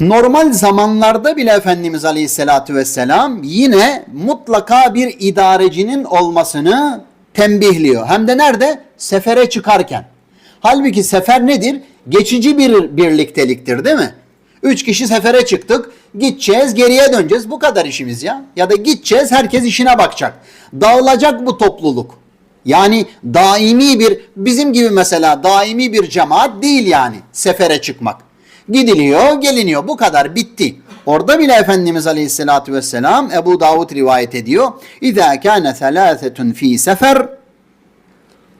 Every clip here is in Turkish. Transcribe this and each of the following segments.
Normal zamanlarda bile Efendimiz Aleyhisselatü Vesselam yine mutlaka bir idarecinin olmasını tembihliyor. Hem de nerede? Sefere çıkarken. Halbuki sefer nedir? Geçici bir birlikteliktir değil mi? Üç kişi sefere çıktık. Gideceğiz, geriye döneceğiz. Bu kadar işimiz ya. Ya da gideceğiz, herkes işine bakacak. Dağılacak bu topluluk. Yani daimi bir, bizim gibi mesela daimi bir cemaat değil yani sefere çıkmak. Gidiliyor, geliniyor. Bu kadar bitti. Orada bile Efendimiz Aleyhisselatü Vesselam Ebu Davud rivayet ediyor. İzâ kâne thelâthetun fî sefer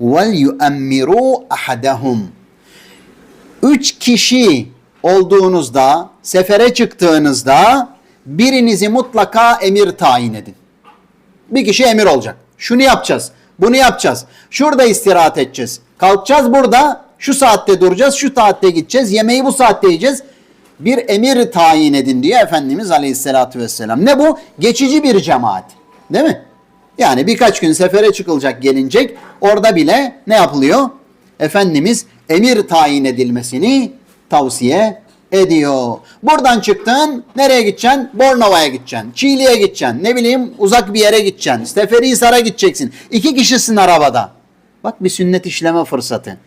vel yuemmirû ahadahum. Üç kişi olduğunuzda, sefere çıktığınızda birinizi mutlaka emir tayin edin. Bir kişi emir olacak. Şunu yapacağız, bunu yapacağız. Şurada istirahat edeceğiz. Kalkacağız burada, şu saatte duracağız, şu saatte gideceğiz. Yemeği bu saatte yiyeceğiz. Bir emir tayin edin diyor Efendimiz Aleyhisselatü Vesselam. Ne bu? Geçici bir cemaat. Değil mi? Yani birkaç gün sefere çıkılacak gelinecek. Orada bile ne yapılıyor? Efendimiz emir tayin edilmesini tavsiye ediyor. Buradan çıktın nereye gideceksin? Bornova'ya gideceksin. Çiğli'ye gideceksin. Ne bileyim uzak bir yere gideceksin. Seferihisar'a gideceksin. İki kişisin arabada. Bak bir sünnet işleme fırsatı.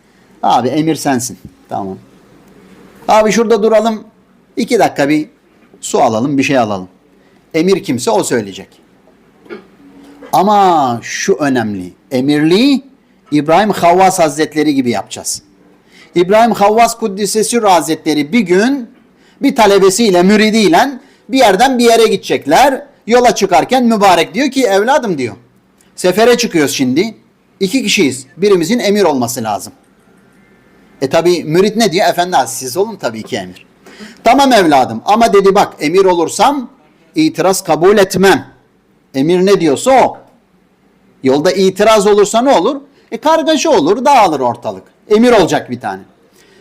Abi emir sensin. Tamam. Abi şurada duralım. İki dakika bir su alalım bir şey alalım. Emir kimse o söyleyecek. Ama şu önemli. Emirliği İbrahim Havvas Hazretleri gibi yapacağız. İbrahim Havvas Kuddisesi Hazretleri bir gün bir talebesiyle, müridiyle bir yerden bir yere gidecekler. Yola çıkarken mübarek diyor ki evladım diyor. Sefere çıkıyoruz şimdi. İki kişiyiz. Birimizin emir olması lazım. E tabi mürit ne diyor? Efendi siz olun tabii ki emir. Tamam evladım ama dedi bak emir olursam itiraz kabul etmem. Emir ne diyorsa o. Yolda itiraz olursa ne olur? E kargaşa olur, dağılır ortalık. Emir olacak bir tane.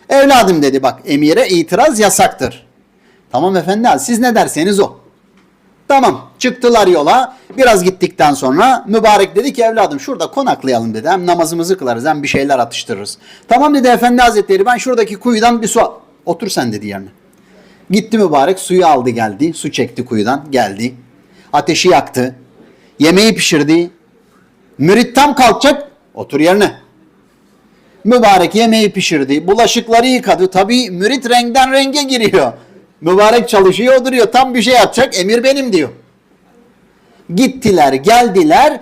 Evladım dedi bak emire itiraz yasaktır. Tamam efendi siz ne derseniz o. Tamam çıktılar yola. Biraz gittikten sonra mübarek dedi ki evladım şurada konaklayalım dedi. Hem namazımızı kılarız hem bir şeyler atıştırırız. Tamam dedi efendi hazretleri ben şuradaki kuyudan bir su al. Otur sen dedi yerine. Gitti mübarek suyu aldı geldi. Su çekti kuyudan geldi. Ateşi yaktı. Yemeği pişirdi. Mürit tam kalkacak. Otur yerine. Mübarek yemeği pişirdi. Bulaşıkları yıkadı. Tabii mürit renkten renge giriyor. Mübarek çalışıyor duruyor. Tam bir şey yapacak. Emir benim diyor. Gittiler geldiler.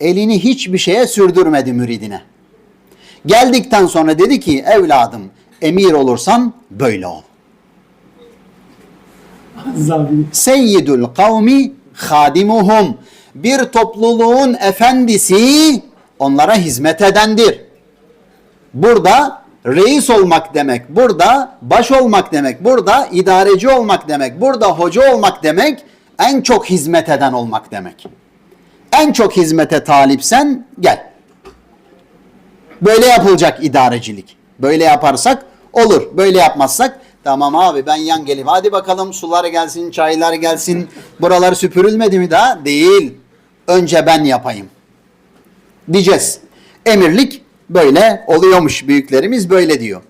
Elini hiçbir şeye sürdürmedi müridine. Geldikten sonra dedi ki evladım emir olursan böyle ol. Seyyidül kavmi hadimuhum. Bir topluluğun efendisi onlara hizmet edendir. Burada reis olmak demek, burada baş olmak demek, burada idareci olmak demek, burada hoca olmak demek, en çok hizmet eden olmak demek. En çok hizmete talipsen gel. Böyle yapılacak idarecilik. Böyle yaparsak olur. Böyle yapmazsak tamam abi ben yan geleyim. Hadi bakalım sular gelsin, çaylar gelsin. Buralar süpürülmedi mi daha? Değil. Önce ben yapayım. Diyeceğiz. Emirlik böyle oluyormuş büyüklerimiz böyle diyor.